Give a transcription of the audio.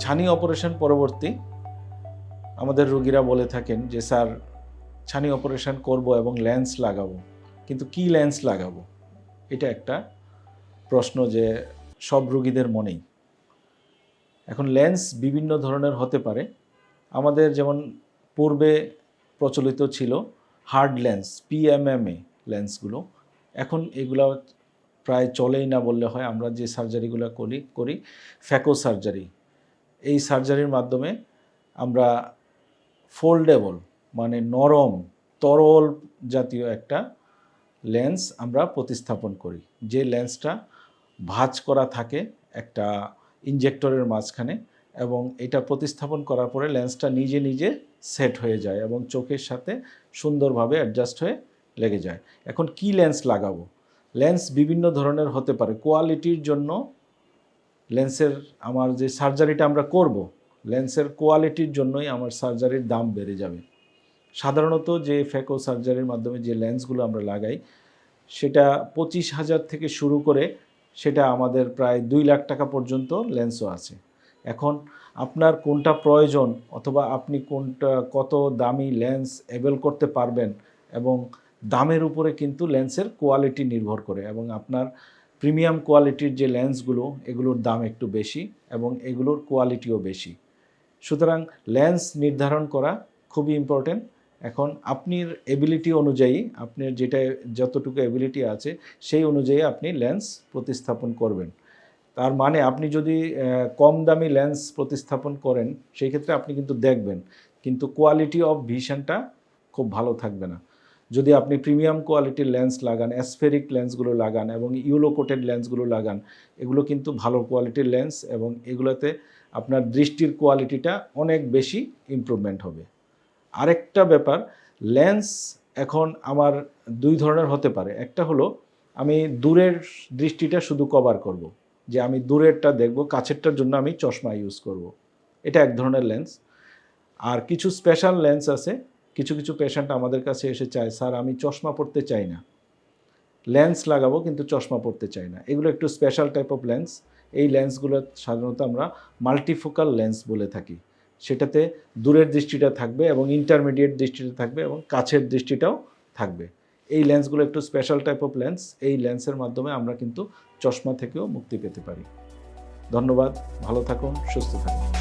ছানি অপারেশন পরবর্তী। আমাদের রোগীরা বলে থাকেন যে, স্যার, ছানি অপারেশন করব এবং লেন্স লাগাবো। কিন্তু কি লেন্স লাগাবো? এটা একটা প্রশ্ন যে, সব রোগীদের মনেই। এখন লেন্স বিভিন্ন ধরনের হতে পারে। আমাদের যেমন পূর্বে প্রচলিত ছিল হার্ড লেন্স পিএমএমএ লেন্সগুলো। এখন এগুলো প্রায় চলেই না বললে হয়। আমরা যে সার্জারিগুলো করি করি ফ্যাকো সার্জারি এই সার্জারির মাধ্যমে আমরা ফোল্ডেবল মানে নরম, তরল জাতীয় একটা লেন্স আমরা প্রতিস্থাপন করি। যে লেন্সটা ভাঁজ করা থাকে একটা ইনজেক্টরের মাঝখানে এবং এটা প্রতিস্থাপন করার পরে লেন্সটা নিজে নিজে সেট হয়ে যায় এবং চোখের সাথে সুন্দরভাবে অ্যাডজাস্ট হয়ে লেগে যায়। এখন কি লেন্স লাগাবো? লেন্স বিভিন্ন ধরনের হতে পারে। কোয়ালিটির জন্য লেন্সের আমার যে সার্জারিটা আমরা করব, লেন্সের কোয়ালিটির জন্যই আমার সার্জারির দাম বেড়ে যাবে। সাধারণত যে ফেকো সার্জারির মাধ্যমে যে লেন্সগুলো আমরা লাগাই, সেটা পঁচিশ হাজার থেকে শুরু করে সেটা আমাদের প্রায় দুই লাখ টাকা পর্যন্ত লেন্সও আছে। এখন আপনার কোনটা প্রয়োজন অথবা আপনি কোনটা, কত দামি লেন্স এবেল করতে পারবেন এবং দামের উপরে কিন্তু লেন্সের কোয়ালিটি নির্ভর করে এবং আপনার প্রিমিয়াম কোয়ালিটির যে লেন্সগুলো, এগুলোর দাম একটু বেশি এবং এগুলোর কোয়ালিটিও বেশি। সুতরাং লেন্স নির্ধারণ করা খুবই ইম্পর্টেন্ট এখন আপনার এবিলিটি অনুযায়ী, আপনার যেটা, যতটুকু এবিলিটি আছে, সেই অনুযায়ী আপনি লেন্স প্রতিস্থাপন করবেন। তার মানে আপনি যদি কম দামি লেন্স প্রতিস্থাপন করেন, সেই ক্ষেত্রে আপনি কিন্তু দেখবেন, কিন্তু কোয়ালিটি অফ ভিশনটা খুব ভালো থাকবে না। যদি আপনি প্রিমিয়াম কোয়ালিটির লেন্স লাগান অ্যাসফেরিক লেন্সগুলো লাগান এবং ইউলো কোটেড লেন্সগুলো লাগান, এগুলো কিন্তু ভালো কোয়ালিটির লেন্স এবং এগুলোতে আপনার দৃষ্টির কোয়ালিটিটা অনেক বেশি ইমপ্রুভমেন্ট হবে আরেকটা ব্যাপার, লেন্স এখন আমার দুই ধরনের হতে পারে একটা হলো, আমি দূরের দৃষ্টিটা শুধু কভার করব। যে আমি দূরেরটা দেখব, কাছেরটার জন্য আমি চশমা ইউজ করব। এটা এক ধরনের লেন্স আর কিছু স্পেশাল লেন্স আছে কিছু কিছু পেশেন্ট আমাদের কাছে এসে চায়, স্যার, আমি চশমা পড়তে চাই না। লেন্স লাগাবো কিন্তু চশমা পড়তে চাই না। এগুলো একটু স্পেশাল টাইপ অফ লেন্স এই লেন্সগুলো সাধারণত আমরা মাল্টিফোকাল লেন্স বলে থাকি। সেটাতে দূরের দৃষ্টিটা থাকবে এবং ইন্টারমিডিয়েট দৃষ্টিটা থাকবে এবং কাছের দৃষ্টিটাও থাকবে। এই লেন্সগুলো একটু স্পেশাল টাইপ অফ লেন্স এই লেন্সের মাধ্যমে আমরা কিন্তু চশমা থেকেও মুক্তি পেতে পারি। ধন্যবাদ। ভালো থাকুন, সুস্থ থাকুন।